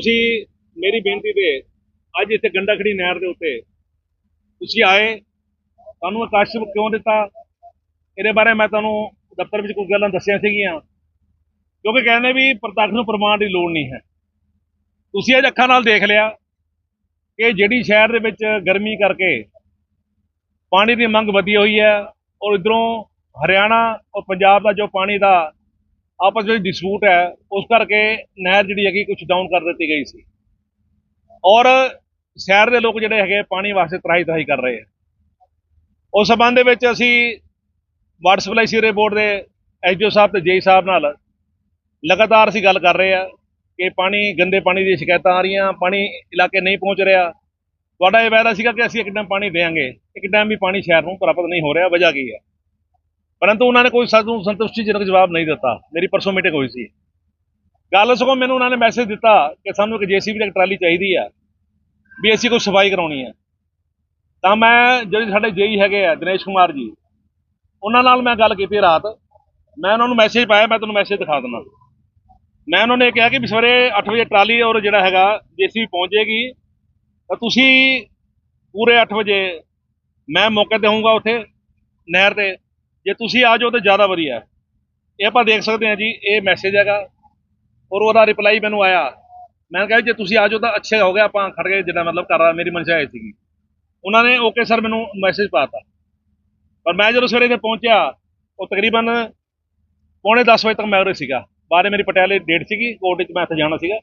ਤੁਸੀਂ ਮੇਰੀ ਬੇਨਤੀ ਤੇ ਅੱਜ ਇੱਥੇ ਗੰਡਾਖੜੀ ਨਹਿਰ ਦੇ ਉੱਤੇ ਤੁਸੀਂ ਆਏ, ਤੁਹਾਨੂੰ ਆਕਾਸ਼ ਕਿਉਂ ਦਿੱਤਾ? ਇਹਦੇ ਬਾਰੇ ਮੈਂ ਤੁਹਾਨੂੰ ਦਫ਼ਤਰ ਵਿੱਚ ਕੁਝ ਗੱਲਾਂ ਦੱਸੀਆਂ ਸੀਗੀਆਂ। ਕਿਉਂਕਿ ਕਹਿੰਦੇ ਵੀ ਪ੍ਰਤੱਖ ਨੂੰ ਪ੍ਰਮਾਣ ਦੀ ਲੋੜ ਨਹੀਂ ਹੈ। ਤੁਸੀਂ ਅੱਜ ਅੱਖਾਂ ਨਾਲ ਦੇਖ ਲਿਆ ਕਿ ਜਿਹੜੀ ਸ਼ਹਿਰ ਦੇ ਵਿੱਚ ਗਰਮੀ ਕਰਕੇ ਪਾਣੀ ਦੀ ਮੰਗ ਵਧੀ ਹੋਈ ਹੈ ਔਰ ਇਧਰੋਂ ਹਰਿਆਣਾ ਔਰ ਪੰਜਾਬ ਦਾ ਜੋ ਪਾਣੀ ਦਾ ਆਪਸ ਵਿੱਚ ਡਿਸਪਿਊਟ ਹੈ, ਉਸ ਕਰਕੇ ਨਹਿਰ ਜਿਹੜੀ ਹੈਗੀ ਕੁਝ ਡਾਊਨ ਕਰ ਦਿੱਤੀ ਗਈ ਸੀ। ਔਰ ਸ਼ਹਿਰ ਦੇ ਲੋਕ ਜਿਹੜੇ ਹੈਗੇ ਪਾਣੀ ਵਾਸਤੇ ਤਰਾਹੀ ਤਰਾਈ ਕਰ ਰਹੇ ਆ ਉਸ ਸਬੰਧ ਦੇ ਵਿੱਚ ਅਸੀਂ ਵਾਟਰ ਸਪਲਾਈ ਸੀਵਰੇਜ ਬੋਰਡ ਦੇ ਐਸਡੀਓ ਸਾਹਿਬ ਤੇ ਜੇਈ ਸਾਹਿਬ ਨਾਲ ਲਗਾਤਾਰ ਅਸੀਂ ਗੱਲ ਕਰ ਰਹੇ ਆ ਕਿ ਪਾਣੀ, ਗੰਦੇ ਪਾਣੀ ਦੀ ਸ਼ਿਕਾਇਤਾਂ ਆ ਰਹੀਆਂ, ਪਾਣੀ ਇਲਾਕੇ ਨਹੀਂ ਪਹੁੰਚ ਰਿਹਾ। ਤੁਹਾਡਾ ਇਹ ਵਾਅਦਾ ਸੀਗਾ ਕਿ ਅਸੀਂ ਇੱਕ ਟਾਈਮ ਪਾਣੀ ਦੇਵਾਂਗੇ, ਇੱਕ ਟਾਈਮ ਵੀ ਪਾਣੀ ਸ਼ਹਿਰ ਨੂੰ ਪ੍ਰਾਪਤ ਨਹੀਂ ਹੋ ਰਿਹਾ, ਵਜ੍ਹਾ ਕੀ ਹੈ? ਪਰੰਤੂ ਉਹਨਾਂ ਨੇ ਕੋਈ ਸਾਨੂੰ ਸੰਤੁਸ਼ਟੀਜਨਕ ਜਵਾਬ ਨਹੀਂ ਦਿੱਤਾ। ਮੇਰੀ ਪਰਸੋਂ ਮੀਟਿੰਗ ਹੋਈ ਸੀ। ਗੱਲ ਸਗੋਂ ਮੈਨੂੰ ਉਹਨਾਂ ਨੇ ਮੈਸੇਜ ਦਿੱਤਾ ਕਿ ਸਾਨੂੰ ਇੱਕ ਜੀਸੀਬੀ ਦੀ ਇੱਕ ਟਰਾਲੀ ਚਾਹੀਦੀ ਆ, ਵੀ ਅਸੀਂ ਕੋਈ ਸਫ਼ਾਈ ਕਰਾਉਣੀ ਹੈ ਤਾਂ ਮੈਂ, ਜਿਹੜੇ ਸਾਡੇ ਜੇਈ ਹੈਗੇ ਆ, ਦਿਨੇਸ਼ ਕੁਮਾਰ ਜੀ, ਉਹਨਾਂ ਨਾਲ ਮੈਂ ਗੱਲ ਕੀਤੀ ਰਾਤ। ਮੈਂ ਉਹਨਾਂ ਨੂੰ ਮੈਸੇਜ ਪਾਇਆ, ਮੈਂ ਤੁਹਾਨੂੰ ਮੈਸੇਜ ਦਿਖਾ ਦਿੰਦਾ। ਮੈਂ ਉਹਨਾਂ ਨੇ ਕਿਹਾ ਕਿ ਵੀ ਸਵੇਰੇ 8 ਵਜੇ ਟਰਾਲੀ ਔਰ ਜਿਹੜਾ ਹੈਗਾ ਜੀਸੀਬੀ ਪਹੁੰਚ ਜਾਏਗੀ ਤਾਂ ਤੁਸੀਂ ਪੂਰੇ 8 ਵਜੇ, ਮੈਂ ਮੌਕੇ ਤੇ ਹੋਊਂਗਾ ਉੱਥੇ ਨਹਿਰ ਤੇ। ਜੇ ਤੁਸੀਂ ਆ ਜਾਓ ਤਾਂ ਜ਼ਿਆਦਾ ਵਧੀਆ ਹੈ। ਇਹ ਆਪਾਂ ਦੇਖ ਸਕਦੇ ਹਾਂ ਜੀ, ਇਹ ਮੈਸੇਜ ਹੈਗਾ ਔਰ ਉਹਦਾ ਰਿਪਲਾਈ ਮੈਨੂੰ ਆਇਆ। ਮੈਂ ਕਿਹਾ ਜੇ ਤੁਸੀਂ ਆ ਜਾਓ ਤਾਂ ਅੱਛੇ ਹੋ ਗਿਆ, ਆਪਾਂ ਖੜ ਗਏ, ਜਿੱਦਾਂ ਮਤਲਬ ਕਰ ਰਹਾ ਮੇਰੀ ਮਨਸ਼ਾ ਇਹ ਸੀਗੀ। ਉਹਨਾਂ ਨੇ ਓਕੇ ਸਰ ਮੈਨੂੰ ਮੈਸੇਜ ਪਾਤਾ ਪਰ ਮੈਂ ਜਦੋਂ ਸਵੇਰੇ ਤੇ ਪਹੁੰਚਿਆ, ਉਹ ਤਕਰੀਬਨ ਪੌਣੇ 10 ਵਜੇ ਤੱਕ ਮੈਂ ਉਰੇ ਸੀਗਾ। ਬਾਰੇ ਮੇਰੀ ਪਟਿਆਲੇ ਡੇਟ ਸੀਗੀ ਕੋਰਟ ਵਿੱਚ ਮੈਂ ਇੱਥੇ ਜਾਣਾ ਸੀਗਾ।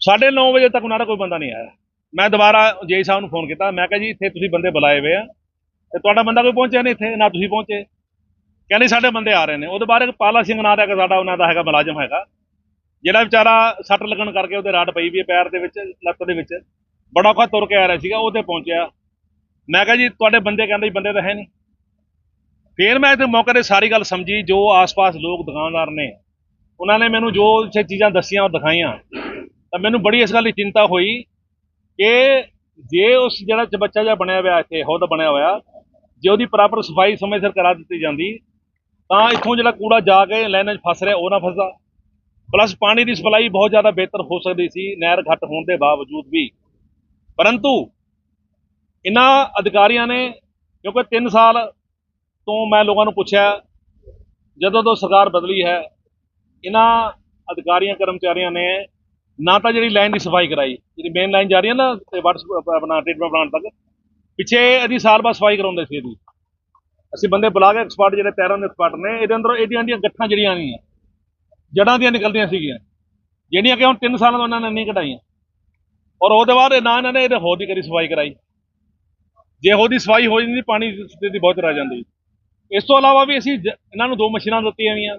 9:30 ਵਜੇ ਤੱਕ ਉਹਨਾਂ ਦਾ ਕੋਈ ਬੰਦਾ ਨਹੀਂ ਆਇਆ। ਮੈਂ ਦੁਬਾਰਾ ਜੇਈ ਸਾਹਿਬ ਨੂੰ ਫੋਨ ਕੀਤਾ। ਮੈਂ ਕਿਹਾ ਜੀ, ਇੱਥੇ ਤੁਸੀਂ ਬੰਦੇ ਬੁਲਾਏ ਹੋਏ ਆ। ਤੇ ਤੁਹਾਡਾ ਬੰਦਾ ਕੋਈ ਪਹੁੰਚਿਆ ਨਹੀਂ ਇੱਥੇ, ਨਾ ਤੁਸੀਂ ਪਹੁੰਚੇ। ਕਹਿੰਦੇ ਸਾਡੇ ਬੰਦੇ ਆ ਰਹੇ ਨੇ। ਉਹਦੇ ਬਾਰੇ ਪਾਲਾ ਸਿੰਘ ਨਾਂ ਦਾ ਇੱਕ ਸਾਡਾ ਉਹਨਾਂ ਦਾ ਹੈਗਾ, ਮੁਲਾਜ਼ਮ ਹੈਗਾ। ਜਿਹੜਾ ਵਿਚਾਰਾ ਸੱਟ ਲੱਗਣ ਕਰਕੇ ਉਹਦੇ ਰਾਡ ਪਈ ਵੀ ਹੈ ਪੈਰ ਦੇ ਵਿੱਚ, ਲੱਤ ਦੇ ਵਿੱਚ। ਬੜਾ ਔਖਾ ਤੁਰ ਕੇ ਆ ਰਿਹਾ ਸੀਗਾ ਉਹਦੇ ਪਹੁੰਚਿਆ। ਮੈਂ ਕਿਹਾ ਜੀ, ਤੁਹਾਡੇ ਬੰਦੇ ਕਹਿੰਦੇ ਜੀ, ਬੰਦੇ ਤਾਂ ਹੈ ਨਹੀਂ। ਫਿਰ ਮੈਂ ਇੱਥੇ ਮੌਕੇ ਤੇ ਸਾਰੀ ਗੱਲ ਸਮਝੀ, ਜੋ ਆਸ-ਪਾਸ ਲੋਕ ਦੁਕਾਨਦਾਰ ਨੇ, ਉਹਨਾਂ ਨੇ ਮੈਨੂੰ ਜੋ ਇੱਥੇ ਚੀਜ਼ਾਂ ਦੱਸੀਆਂ, ਉਹ ਦਿਖਾਈਆਂ। ਤਾਂ ਮੈਨੂੰ ਬੜੀ ਇਸ ਗੱਲ ਦੀ ਚਿੰਤਾ ਹੋਈ ਕਿ ਜੇ ਉਸ ਜਿਹੜਾ ਬੱਚਾ ਜਿਹਾ ਬਣਿਆ ਹੋਇਆ ਇੱਥੇ ਹੁੱਦ ਬਣਿਆ ਹੋਇਆ ਜੇ ਉਹਦੀ ਪ੍ਰਾਪਰ ਸਫ਼ਾਈ ਸਮੇਂ ਸਿਰ ਕਰਾ ਦਿੱਤੀ ਜਾਂਦੀ, ਤਾਂ ਇੱਥੋਂ ਜਿਹੜਾ ਕੂੜਾ ਜਾ ਕੇ ਲਾਈਨਾਂ 'ਚ ਫਸ ਰਿਹਾ, ਉਹ ਨਾ ਫਸਦਾ। ਪਲੱਸ ਪਾਣੀ ਦੀ ਸਪਲਾਈ ਬਹੁਤ ਜ਼ਿਆਦਾ ਬਿਹਤਰ ਹੋ ਸਕਦੀ ਸੀ, ਨਹਿਰ ਘੱਟ ਹੋਣ ਦੇ ਬਾਵਜੂਦ ਵੀ। ਪਰੰਤੂ ਇਹਨਾਂ ਅਧਿਕਾਰੀਆਂ ਨੇ, ਕਿਉਂਕਿ 3 ਸਾਲ ਤੋਂ ਮੈਂ ਲੋਕਾਂ ਨੂੰ ਪੁੱਛਿਆ, ਜਦੋਂ ਤੋਂ ਸਰਕਾਰ ਬਦਲੀ ਹੈ ਇਹਨਾਂ ਅਧਿਕਾਰੀਆਂ, ਕਰਮਚਾਰੀਆਂ ਨੇ ਨਾ ਤਾਂ ਜਿਹੜੀ ਲਾਈਨ ਦੀ ਸਫ਼ਾਈ ਕਰਾਈ, ਜਿਹੜੀ ਮੇਨ ਲਾਈਨ ਜਾ ਰਹੀ ਹੈ ਨਾ ਵਾਟਰ ਆਪਣਾ ਟ੍ਰੀਟਮੈਂਟ ਪਲਾਂਟ ਤੱਕ ਪਿੱਛੇ ਇਹਦੀ ਸਾਲ ਬਾਅਦ ਸਫ਼ਾਈ ਕਰਾਉਂਦੇ ਸੀ ਇਹਦੀ। ਅਸੀਂ ਬੰਦੇ ਬੁਲਾ ਕੇ ਐਕਸਪਰਟ ਜਿਹੜੇ ਪੈਰਾਂ ਦੇ ਐਕਸਪਰਟ ਨੇ, ਇਹਦੇ ਅੰਦਰੋਂ ਇਹਦੀਆਂ ਦੀਆਂ ਗੱਠਾਂ ਜਿਹੜੀਆਂ ਆਉਂਦੀਆਂ ਜੜਾਂ ਦੀਆਂ ਨਿਕਲਦੀਆਂ ਸੀਗੀਆਂ। ਜਿਹੜੀਆਂ ਕਿ ਹੁਣ 3 ਸਾਲਾਂ ਤੋਂ ਉਹਨਾਂ ਨੇ ਨਹੀਂ ਕਢਾਈਆਂ। ਔਰ ਉਹਦੇ ਬਾਅਦ ਇਹ ਨਾ ਇਹਨਾਂ ਨੇ ਇਹਦੇ ਹੋਰ ਦੀ ਕਰੀ ਸਫ਼ਾਈ ਕਰਾਈ। ਜੇ ਉਹਦੀ ਸਫ਼ਾਈ ਹੋ ਜਾਂਦੀ, ਪਾਣੀ ਦੀ ਸਥਿਤੀ ਬਹੁਤ ਰਹਿ ਜਾਂਦੀ। ਇਸ ਤੋਂ ਇਲਾਵਾ ਵੀ ਅਸੀਂ ਜ- ਇਹਨਾਂ ਨੂੰ ਦੋ ਮਸ਼ੀਨਾਂ ਦਿੱਤੀਆਂ ਗਈਆਂ।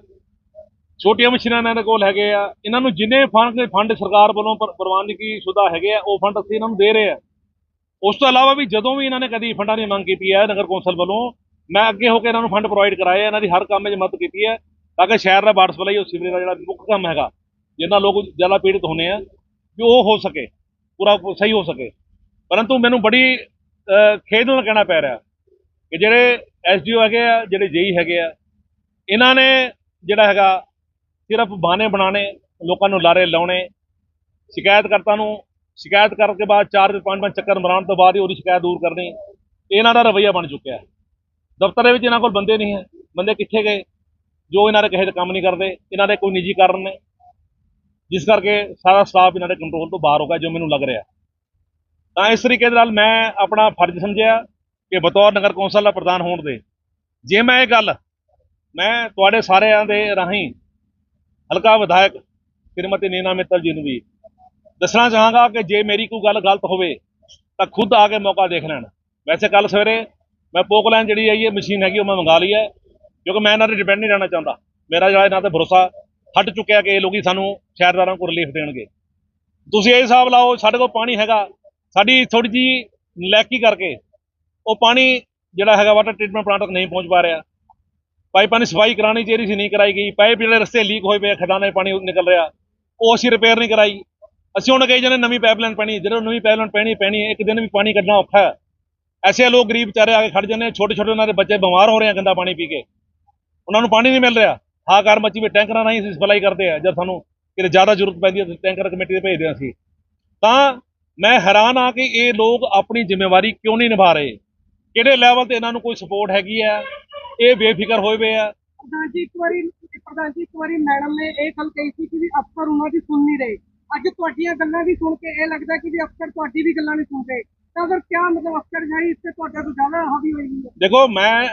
ਛੋਟੀਆਂ ਮਸ਼ੀਨਾਂ ਇਹਨਾਂ ਦੇ ਕੋਲ ਹੈਗੇ ਆ। ਇਹਨਾਂ ਨੂੰ ਜਿੰਨੇ ਫੰਡ ਫੰਡ ਸਰਕਾਰ ਵੱਲੋਂ ਪ੍ਰਵਾਨਗੀ ਸ਼ੁਦਾ ਹੈਗੇ ਆ, ਉਹ ਫੰਡ ਅਸੀਂ ਇਹਨਾਂ ਨੂੰ ਦੇ ਰਹੇ ਆ। ਉਸ ਤੋਂ ਇਲਾਵਾ ਵੀ ਜਦੋਂ ਵੀ ਇਹਨਾਂ ਨੇ ਕਦੀ ਫੰਡਾਂ ਦੀ ਮੰਗ ਕੀਤੀ ਹੈ ਨਗਰ ਕੌਂਸਲ ਵੱਲੋਂ ਮੈਂ ਅੱਗੇ ਹੋ ਕੇ ਇਹਨਾਂ ਨੂੰ ਫੰਡ ਪ੍ਰੋਵਾਈਡ ਕਰਾਏ ਇਹਨਾਂ ਦੀ ਹਰ ਕੰਮ ਵਿੱਚ ਮਦਦ ਕੀਤੀ ਹੈ ਤਾਂ ਕਿ ਸ਼ਹਿਰ ਦਾ ਵਾਟਰ ਸਪਲਾਈ ਉਹ ਸੀਵਰੇਜ ਦਾ ਜਿਹੜਾ ਮੁੱਖ ਕੰਮ ਹੈਗਾ ਜਿੰਨਾ ਲੋਕ ਜ਼ਿਆਦਾ ਪੀੜਤ ਹੋਣੇ ਆ ਕਿ ਉਹ ਹੋ ਸਕੇ ਪੂਰਾ ਸਹੀ ਹੋ ਸਕੇ। ਪਰੰਤੂ ਮੈਨੂੰ ਬੜੀ ਅਹ, ਖੇਦ ਨਾਲ ਕਹਿਣਾ ਪੈ ਰਿਹਾ ਕਿ ਜਿਹੜੇ ਐਸਡੀਓ ਹੈਗੇ ਆ ਜਿਹੜੇ ਜੇਈ ਹੈਗੇ ਆ ਇਹਨਾਂ ਨੇ ਜਿਹੜਾ ਹੈਗਾ ਸਿਰਫ ਬਹਾਨੇ ਬਣਾਣੇ ਲੋਕਾਂ ਨੂੰ ਲਾਰੇ ਲਾਉਣੇ ਸ਼ਿਕਾਇਤਕਰਤਾ ਨੂੰ ਸ਼ਿਕਾਇਤ ਕਰਨ ਕੇ ਬਾਅਦ ਚਾਰ ਪੰਜ ਪੰਜ ਚੱਕਰ ਮਰਾਉਣ ਤੋਂ ਬਾਅਦ ਹੀ ਉਹਦੀ ਸ਼ਿਕਾਇਤ ਦੂਰ ਕਰਨੀ ਇਹਨਾਂ ਦਾ ਰਵੱਈਆ ਬਣ ਚੁੱਕਿਆ ਹੈ। ਦਫ਼ਤਰ ਦੇ ਵਿੱਚ ਇਹਨਾਂ ਕੋਲ ਬੰਦੇ ਨਹੀਂ ਹੈ। ਬੰਦੇ ਕਿੱਥੇ ਗਏ? ਜੋ ਇਹਨਾਂ ਦੇ ਕਿਸੇ ਦੇ ਕੰਮ ਨਹੀਂ ਕਰਦੇ, ਇਹਨਾਂ ਦੇ ਕੋਈ ਨਿੱਜੀ ਕਾਰਨ ਨੇ। ਜਿਸ ਕਰਕੇ ਸਾਰਾ ਸਟਾਫ ਇਹਨਾਂ ਦੇ ਕੰਟਰੋਲ ਤੋਂ ਬਾਹਰ ਹੋ ਗਿਆ, ਜੋ ਮੈਨੂੰ ਲੱਗ ਰਿਹਾ। ਤਾਂ ਇਸ ਤਰੀਕੇ ਦੇ ਨਾਲ ਮੈਂ ਆਪਣਾ ਫਰਜ਼ ਸਮਝਿਆ ਕਿ ਬਤੌਰ ਨਗਰ ਕੌਂਸਲ ਦਾ ਪ੍ਰਧਾਨ ਹੋਣ ਦੇ। ਜੇ ਮੈਂ ਇਹ ਗੱਲ ਮੈਂ ਤੁਹਾਡੇ ਸਾਰਿਆਂ ਦੇ ਰਾਹੀਂ ਹਲਕਾ ਵਿਧਾਇਕ ਸ਼੍ਰੀਮਤੀ ਨੀਨਾ ਮਿੱਤਲ ਜੀ ਨੂੰ ਵੀ ਦੱਸਣਾ ਚਾਹਾਂਗਾ ਕਿ ਜੇ ਮੇਰੀ ਕੋਈ ਗੱਲ ਗਲਤ ਹੋਵੇ ਤਾਂ ਖੁਦ ਆ ਕੇ ਮੌਕਾ ਦੇਖ ਲੈਣ। ਵੈਸੇ ਕੱਲ ਸਵੇਰੇ ਮੈਂ ਪੋਕਲਾਈਨ ਜਿਹੜੀ ਹੈ ਇਹ ਮਸ਼ੀਨ ਹੈਗੀ ਉਹ ਮੈਂ ਮੰਗਾ ਲਈ ਹੈ ਕਿਉਂਕਿ ਮੈਂ ਇਹਨਾਂ ਤੇ ਡਿਪੈਂਡ ਨਹੀਂ ਰਹਿਣਾ ਚਾਹੁੰਦਾ। ਮੇਰਾ ਜਿਹੜਾ ਇਹਨਾਂ ਤੇ ਭਰੋਸਾ ਹਟ ਚੁੱਕਿਆ ਕਿ ਇਹ ਲੋਕੀ ਸਾਨੂੰ ਸ਼ਹਿਰਦਾਰਾਂ ਨੂੰ ਰਿਲੀਫ ਦੇਣਗੇ। ਤੁਸੀਂ ਇਹ ਹਿਸਾਬ ਲਾਓ ਸਾਡੇ ਕੋਲ ਪਾਣੀ ਹੈਗਾ ਸਾਡੀ ਥੋੜੀ ਜੀ ਨਲੈਕੀ ਕਰਕੇ ਉਹ ਪਾਣੀ ਜਿਹੜਾ ਹੈਗਾ ਵਾਟਰ ਟ੍ਰੀਟਮੈਂਟ ਪਲਾਂਟ ਤੱਕ ਨਹੀਂ ਪਹੁੰਚ ਪਾ ਰਿਹਾ। ਪਾਈਪਾਂ ਦੀ ਸਫ਼ਾਈ ਕਰਾਣੀ ਚਾਹੀਦੀ ਸੀ ਨਹੀਂ ਕਰਾਈ ਗਈ। ਪਾਈਪ ਜਿਹੜੇ ਰਸਤੇ ਲੀਕ ਹੋਏ ਪਏ ਆ, ਖੱਡਾਂ ਦੇ ਪਾਣੀ ਨਿਕਲ ਰਿਹਾ। ਉਹ ਅਸੀਂ ਰਿਪੇਅਰ ਨਹੀਂ ਕਰਾਈ। ਅਸੀਂ ਹੁਣ ਕਹੀ ਜਾਂਦੇ ਨਵੀਂ ਪਾਈਪਲਾਈਨ ਪੈਣੀ, ਜਦੋਂ ਨਵੀਂ ਪਾਈਪਲਾਈਨ ਪੈਣੀ ਪੈਣੀ ਇੱਕ ਦਿਨ ਵੀ ਪਾਣੀ ਕੱਢਣਾ ਔਖਾ ਹੈ। ਐਸੇ ਲੋਕ ਗਰੀਬ ਵਿਚਾਰੇ ਆ ਕੇ ਖੜ ਜਾਂਦੇ ਛੋਟੇ ਛੋਟੇ ਉਹਨਾਂ ਦੇ ਬੱਚੇ ਬਿਮਾਰ ਹੋ ਰਹੇ ਆ ਗੰਦਾ ਪਾਣੀ ਪੀ ਕੇ। ਉਹਨਾਂ ਨੂੰ ਪਾਣੀ ਨਹੀਂ ਮਿਲ ਰਿਹਾ। ਹਾਕਾਰ ਮੱਚੀ ਵੀ ਟੈਂਕਰਾਂ ਰਾਹੀਂ ਅਸੀਂ ਸਪਲਾਈ ਕਰਦੇ ਆ, ਜਦ ਸਾਨੂੰ ਕਿਤੇ ਜ਼ਿਆਦਾ ਜ਼ਰੂਰਤ ਪੈਂਦੀ ਹੈ ਟੈਂਕਰ ਕਮੇਟੀ ਦੇ ਭੇਜਦੇ ਹਾਂ ਅਸੀਂ। ਤਾਂ ਮੈਂ ਹੈਰਾਨ ਆ ਕਿ ਇਹ ਲੋਕ ਆਪਣੀ ਜ਼ਿੰਮੇਵਾਰੀ ਕਿਉਂ ਨਹੀਂ ਨਿਭਾ ਰਹੇ? ਕਿਹੜੇ ਲੈਵਲ ਤੇ ਇਹਨਾਂ ਨੂੰ ਕੋਈ ਸਪੋਰਟ ਹੈਗੀ ਆ ਇਹ ਬੇਫਿਕਰ ਹੋਏ ਪਏ ਆ। ਪ੍ਰਧਾਨ ਜੀ, ਇੱਕ ਵਾਰੀ, ਪ੍ਰਧਾਨ ਜੀ, ਇੱਕ ਵਾਰੀ ਮੈਡਮ ਨੇ ਇਹ ਗੱਲ ਕਹੀ ਸੀ ਕਿ ਵੀ ਅਫਸਰ ਉਹਨਾਂ ਦੀ ਸੁਣ ਨਹੀਂ ਰਹੇ। ਅੱਜ ਤੁਹਾਡੀਆਂ ਗੱਲਾਂ ਵੀ ਸੁਣ ਕੇ ਇਹ ਲੱਗਦਾ ਕਿ ਵੀ ਅਫਸਰ ਤੁਹਾਡੀ ਵੀ ਗੱਲਾਂ ਨਹੀਂ ਸੁਣ ਤਾਂ ਅਗਰ ਕਿਆ ਮਤਲਬ ਅਫਸਰ ਜਾਈ ਇਸ ਤੇ ਤੁਹਾਡੇ ਤੋਂ ਜ਼ਿਆਦਾ ਹਾਵੀ ਹੋਏਗੀ ਦੇਖੋ, ਮੈਂ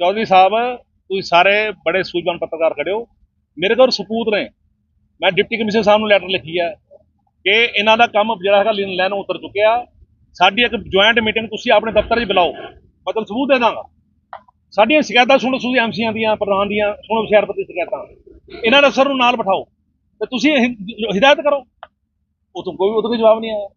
ਚੌਧਰੀ ਸਾਹਿਬ, ਤੁਸੀਂ ਸਾਰੇ ਬੜੇ ਸੂਝਵਾਨ ਪੱਤਰਕਾਰ ਖੜੇ ਹੋ। ਮੇਰੇ ਕੋਲ ਸਪੂਤ ਨੇ। ਮੈਂ ਡਿਪਟੀ ਕਮਿਸ਼ਨਰ ਸਾਹਿਬ ਨੂੰ ਲੈਟਰ ਲਿਖੀ ਹੈ ਕਿ ਇਹਨਾਂ ਦਾ ਕੰਮ ਜਿਹੜਾ ਹੈਗਾ ਲੈਣ ਲੈਣ ਉਤਰ ਚੁੱਕਿਆ। ਸਾਡੀ ਇੱਕ ਜੁਆਇੰਟ ਮੀਟਿੰਗ ਤੁਸੀਂ ਆਪਣੇ ਦਫ਼ਤਰ 'ਚ ਬੁਲਾਓ। ਮਤਲਬ ਸਬੂਤ ਦੇ ਦਾਂਗਾ। ਸਾਡੀਆਂ ਸ਼ਿਕਾਇਤਾਂ ਸੁਣੋ, ਤੁਸੀਂ ਐਮਸੀਆਂ ਦੀਆਂ, ਪ੍ਰਧਾਨ ਦੀਆਂ, ਸੁਣੋ ਸ਼ਹਿਰਪਤੀ ਸ਼ਿਕਾਇਤਾਂ। ਇਹਨਾਂ ਦੇ ਸਰ ਨੂੰ ਨਾਲ ਬਿਠਾਓ। ਤੇ ਤੁਸੀਂ ਹਿਦਾਇਤ ਕਰੋ। ਉਹ ਤੋਂ ਕੋਈ ਉਹ ਤੋਂ ਕੋਈ ਜਵਾਬ ਨਹੀਂ ਆਇਆ।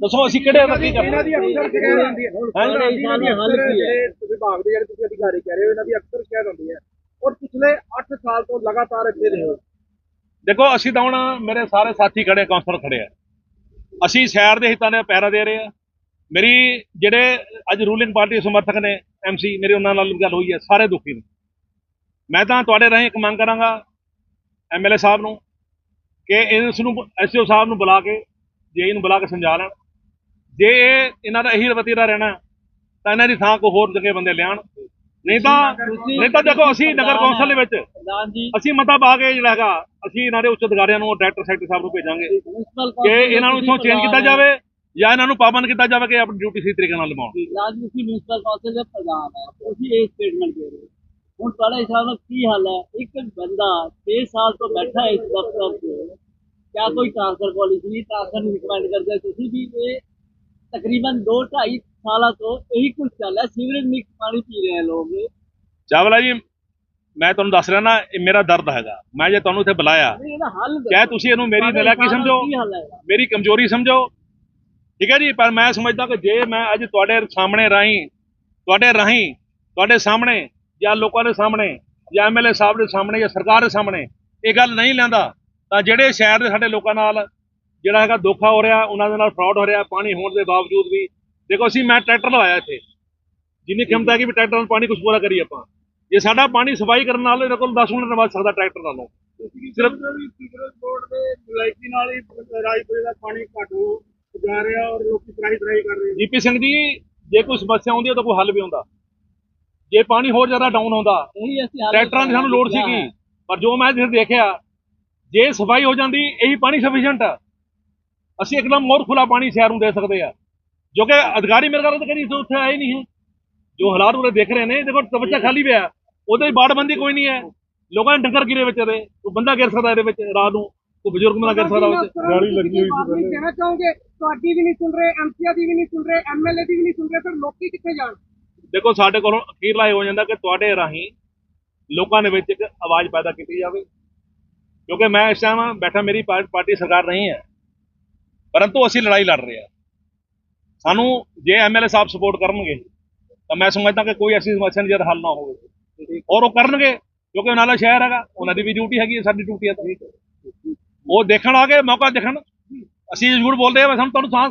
ਦੱਸੋ ਅਸੀਂ ਕਿਹੜੇ ਅਦਰ ਕੀ ਇਹਨਾਂ ਕਰਦੇ ਦੀ ਅਕਸਰ ਸ਼ਿਕਾਇਤ ਹੁੰਦੀ ਹੈ। ਹਾਂ ਪ੍ਰਧਾਨ ਜੀ, ਇਹਨਾਂ ਦੀ ਅਕਸਰ ਜਿਹੜੇ ਵਿਭਾਗ ਦੇ ਜਿਹੜੇ ਤੁਸੀਂ ਅਧਿਕਾਰੀ ਕਹਿ ਰਹੇ ਹੋ ਇਹਨਾਂ ਦੀ ਅਕਸਰ ਸ਼ਿਕਾਇਤ ਹੁੰਦੀ ਹੈ। ਔਰ ਪਿਛਲੇ 8 ਸਾਲ ਤੋਂ ਲਗਾਤਾਰ ਇੱਥੇ ਰਹੇ ਹੋ। ਦੇਖੋ ਅਸੀਂ ਤਾਂ ਹੁਣ ਮੇਰੇ ਸਾਰੇ ਸਾਥੀ ਖੜੇ ਕਾਉਂਸਲਰ ਖੜੇ ਆ। ਅਸੀਂ ਸ਼ਹਿਰ ਦੇ ਹਿੱਤਾਂ ਦੇ ਪੈਰਾ ਦੇ ਰਹੇ ਆ। ਮੇਰੀ ਜਿਹੜੇ ਅੱਜ ਰੂਲਿੰਗ ਪਾਰਟੀ ਦੇ ਸਮਰਥਕ ਨੇ ਐਮਸੀ ਮੇਰੇ ਉਹਨਾਂ ਨਾਲ ਗੱਲ ਹੋਈ ਹੈ ਸਾਰੇ ਦੁਖੀ ਨੇ। ਮੈਂ ਤਾਂ ਤੁਹਾਡੇ ਰਾਹੀਂ ਇੱਕ ਮੰਗ ਕਰਾਂਗਾ ਐਮਐਲਏ ਸਾਹਿਬ ਨੂੰ ਕਿ ਇਸ ਨੂੰ ਐਸਓ ਸਾਹਿਬ ਨੂੰ ਬੁਲਾ ਕੇ ਜੇ ਨੂੰ ਬੁਲਾ ਕੇ ਸਮਝਾ ਲੈਣ। ਜੇ ਇਹਨਾਂ ਦਾ ਇਹੀ ਰਵਤੀਰਾ ਰਹਿਣਾ ਤਾਂ ਇਹਨਾਂ ਦੀ ਥਾਂ ਕੋ ਹੋਰ ਜਗ੍ਹਾ ਬੰਦੇ ਲਿਆਣ ਨਹੀਂ ਤਾਂ ਨਹੀਂ ਤਾਂ ਦੇਖੋ, ਅਸੀਂ ਨਗਰ ਕੌਂਸਲ ਦੇ ਵਿੱਚ, ਅਸੀਂ ਮਤਾ ਪਾ ਕੇ ਜਿਹੜਾ ਹੈਗਾ, ਅਸੀਂ ਇਹਨਾਂ ਦੇ ਉੱਚ ਅਧਿਕਾਰੀਆਂ ਨੂੰ, ਡਾਇਰੈਕਟਰ ਸੈਕਟਰੀ ਸਾਹਿਬ ਨੂੰ ਭੇਜਾਂਗੇ ਕਿ ਇਹਨਾਂ ਨੂੰ ਇੱਥੋਂ ਚੇਂਜ ਕੀਤਾ ਜਾਵੇ ਜਾਂ ਇਹਨਾਂ ਨੂੰ ਪਾਬੰਦ ਕੀਤਾ ਜਾਵੇ ਕਿ ਆਪਣੀ ਡਿਊਟੀ ਸਹੀ ਤਰੀਕੇ ਨਾਲ ਨਿਭਾਉਣ। ਰਾਜਨੀਤੀ ਮਿਊਨਿਸਪਲ ਕੌਂਸਲ ਦੇ ਪ੍ਰਧਾਨ ਹੈ। ਤੁਸੀਂ ਇਹ ਸਟੇਟਮੈਂਟ ਦੇ ਰਹੇ ਹੋ। ਹੁਣ ਤੁਹਾਡੇ ਹਿਸਾਬ ਨਾਲ ਕੀ ਹਾਲ ਹੈ? ਇੱਕ ਬੰਦਾ 6 ਸਾਲ ਤੋਂ ਬੈਠਾ ਹੈ ਇਸ ਦਫ਼ਤਰ 'ਚ ਕਿਆ ਕੋਈ ਟ੍ਰਾਂਸਫਰ ਪਾਲਿਸੀ ਨਹੀਂ ਟ੍ਰਾਂਸਫਰ ਨਹੀਂ ਰਿਕਮੈਂਡ ਕਰਦੇ। ਤੁਸੀਂ ਵੀ ਇਹ ਤਕਰੀਬਨ 2 2.5 ਸਾਲਾਂ ਤੋਂ ਇਹੀ ਕੁਝ ਚੱਲ ਰਿਹਾ। ਸੀਵਰੇਜ ਮਿਕਸ ਪਾਣੀ ਪੀ ਰਹੇ ਹੈ ਲੋਕ। ਚਾਵਲਾ ਜੀ ਮੈਂ ਤੁਹਾਨੂੰ ਦੱਸ ਰਿਹਾ ਨਾ ਇਹ ਮੇਰਾ ਦਰਦ ਹੈਗਾ। ਮੈਂ ਜੇ ਤੁਹਾਨੂੰ ਇੱਥੇ ਬੁਲਾਇਆ ਇਹਦਾ ਹੱਲ ਦੱਸੋ। ਚਾਹੇ ਤੁਸੀਂ ਇਹਨੂੰ ਮੇਰੀ ਨਲਾਇਕੀ ਸਮਝੋ? ਕੀ ਹੱਲ ਹੈ ਇਹਦਾ? ਮੇਰੀ ਕਮਜ਼ੋਰੀ ਸਮਝੋ। ਠੀਕ ਹੈ ਜੀ ਪਰ ਮੈਂ ਸਮਝਦਾ ਕਿ ਜੇ ਮੈਂ ਅੱਜ ਤੁਹਾਡੇ ਸਾਹਮਣੇ ਰਾਹੀਂ ਤੁਹਾਡੇ ਰਾਹੀਂ ਤੁਹਾਡੇ ਸਾਹਮਣੇ ਜਾਂ ਲੋਕਾਂ ਦੇ ਸਾਹਮਣੇ, ਜਾਂ ਐਮਐਲਏ ਸਾਹਿਬ ਦੇ ਸਾਹਮਣੇ ਜਾਂ ਸਰਕਾਰ ਦੇ ਸਾਹਮਣੇ ਇਹ ਗੱਲ ਨਹੀਂ ਲੈਂਦਾ, ਤਾਂ ਜਿਹੜੇ ਸ਼ਹਿਰ ਦੇ ਸਾਡੇ ਲੋਕਾਂ ਨਾਲ ਜਿਹੜਾ ਹੈਗਾ ਧੋਖਾ ਹੋ ਰਿਹਾ, ਉਹਨਾਂ ਦੇ ਨਾਲ ਫਰਾਡ ਹੋ ਰਿਹਾ, ਪਾਣੀ ਹੋਣ ਦੇ ਬਾਵਜੂਦ ਵੀ, ਦੇਖੋ ਅਸੀਂ ਮੈਂ ਟਰੈਕਟਰ ਲਵਾਇਆ ਇੱਥੇ, ਜਿੰਨੀ ਹਿੰਮਤ ਹੈ ਕਿ ਵੀ ਟਰੈਕਟਰ ਨਾਲ ਪਾਣੀ ਕੁਝ ਪੂਰਾ ਕਰੀਏ ਆਪਾਂ। ਜੇ ਸਾਡਾ ਪਾਣੀ ਸਫ਼ਾਈ ਕਰਨ ਨਾਲ ਇਹਦੇ ਕੋਲ 10 ਮਿੰਟ ਵੱਧ ਸਕਦਾ ਟਰੈਕਟਰ ਨਾਲੋਂ। ਸਿਰਫ ਬੋਰਡ ਦੇ ਲਾਇਕੀ ਨਾਲ ਹੀ ਰਾਜਪੁਰੇ ਦਾ ਪਾਣੀ ਘੱਟ ਜਾ ਰਿਹਾ ਔਰ ਲੋਕੀ ਤਰਾਈ ਤਰਾਈ ਕਰ ਰਹੇ ਜੀਪੀ ਸਿੰਘ ਜੀ, ਜੇ ਕੋਈ ਸਮੱਸਿਆ ਆਉਂਦੀ ਹੈ ਤਾਂ ਕੋਈ ਹੱਲ ਵੀ ਹੁੰਦਾ। ਜੇ ਪਾਣੀ ਹੋਰ ਜ਼ਿਆਦਾ ਡਾਊਨ ਹੁੰਦਾ ਇਹੀ ਅਸੀਂ ਹੱਲ ਟਰੈਕਟਰਾਂ ਦੀ ਸਾਨੂੰ ਲੋੜ ਸੀਗੀ। ਪਰ ਜੋ ਮੈਂ ਇੱਥੇ ਦੇਖਿਆ ਜੇ ਸਫ਼ਾਈ ਹੋ ਜਾਂਦੀ ਇਹੀ ਪਾਣੀ ਸਫੀਸ਼ੀਐਂਟ ਆ। ਅਸੀਂ ਇੱਕਦਮ ਮੋਰ ਖੁੱਲਾ ਪਾਣੀ ਸ਼ਹਿਰ ਨੂੰ ਦੇ ਸਕਦੇ ਆ। ਜੋ ਕਿ ਅਧਿਕਾਰੀ ਮੇਰੇ ਘਰ ਤੇ ਕਦੀ ਇੱਥੇ ਉੱਥੇ ਆਏ ਨਹੀਂ ਹੈ। ਜੋ ਹਾਲਾਤ ਉਰੇ ਦੇਖ ਰਹੇ ਨੇ ਦੇਖੋ ਤਵੱਚਾ ਖਾਲੀ ਪਿਆ। ਉਹਦੇ ਬਾੜਬੰਦੀ ਕੋਈ ਨਹੀਂ ਹੈ। ਲੋਕਾਂ ਨੇ ਡੰਗਰ ਗਿਰੇ ਵਿੱਚ ਇਹਦੇ। ਕੋਈ ਬੰਦਾ ਗਿਰ ਸਕਦਾ ਇਹਦੇ ਵਿੱਚ ਰਾਤ ਨੂੰ। ਕੋਈ ਬਜ਼ੁਰਗ ਬੰਦਾ ਗਿਰ ਸਕਦਾ ਵਿੱਚ। ਗਾੜੀ ਲੱਗੀ ਹੋਈ ਸੀ ਪਹਿਲੇ। ਕਹਿਣਾ ਚਾਹੋਗੇ ਤੁਹਾਡੀ ਵੀ ਨਹੀਂ ਸੁਣ ਰਹੇ ਐਮਸੀਆ ਦੀ ਵੀ ਨਹੀਂ ਸੁਣ ਰਹੇ ਐਮਐਲਏ ਦੀ ਵੀ ਨਹੀਂ ਸੁਣ ਰਹੇ ਫਿਰ ਲੋਕੀ ਕਿੱਥੇ ਜਾਣ? ਦੇਖੋ, ਸਾਡੇ ਕੋਲੋਂ ਅਖੀਰਲਾ ਇਹ ਹੋ ਜਾਂਦਾ ਕਿ ਤੁਹਾਡੇ ਰਾਹੀਂ ਲੋਕਾਂ ਦੇ ਵਿੱਚ ਇੱਕ ਆਵਾਜ਼ ਪੈਦਾ ਕੀਤੀ ਜਾਵੇ। ਕਿਉਂਕਿ ਮੈਂ ਇਸ ਟਾਈਮ ਬੈਠਾ, ਮੇਰੀ ਪਾ- ਪਾਰਟੀ ਸਰਕਾਰ ਨਹੀਂ ਹੈ। ਪਰੰਤੂ ਅਸੀਂ ਲੜਾਈ ਲੜ ਰਹੇ ਹਾਂ। ਸਾਨੂੰ ਜੇ ਐਮਐਲਏ ਸਾਹਿਬ ਸਪੋਰਟ ਕਰਨਗੇ, ਤਾਂ ਮੈਂ ਸਮਝਦਾ ਕਿ ਕੋਈ ਐਸੀ ਸਮੱਸਿਆ ਨਹੀਂ, ਜਦ ਹੱਲ ਨਾ ਹੋਵੇ। ਔਰ ਉਹ ਕਰਨਗੇ, ਕਿਉਂਕਿ ਉਹਨਾਂ ਦਾ ਸ਼ਹਿਰ ਹੈਗਾ, ਉਹਨਾਂ ਦੀ ਵੀ ਡਿਊਟੀ ਹੈਗੀ ਹੈ, ਸਾਡੀ ਡਿਊਟੀ ਹੈ ਤਾਂ। ਉਹ ਦੇਖਣ ਆ ਕੇ ਮੌਕਾ ਦੇਖਣ। ਅਸੀਂ ਜ਼ਰੂਰ ਬੋਲਦੇ ਆ ਸਾਨੂੰ ਤੁਹਾਨੂੰ ਸਾਹ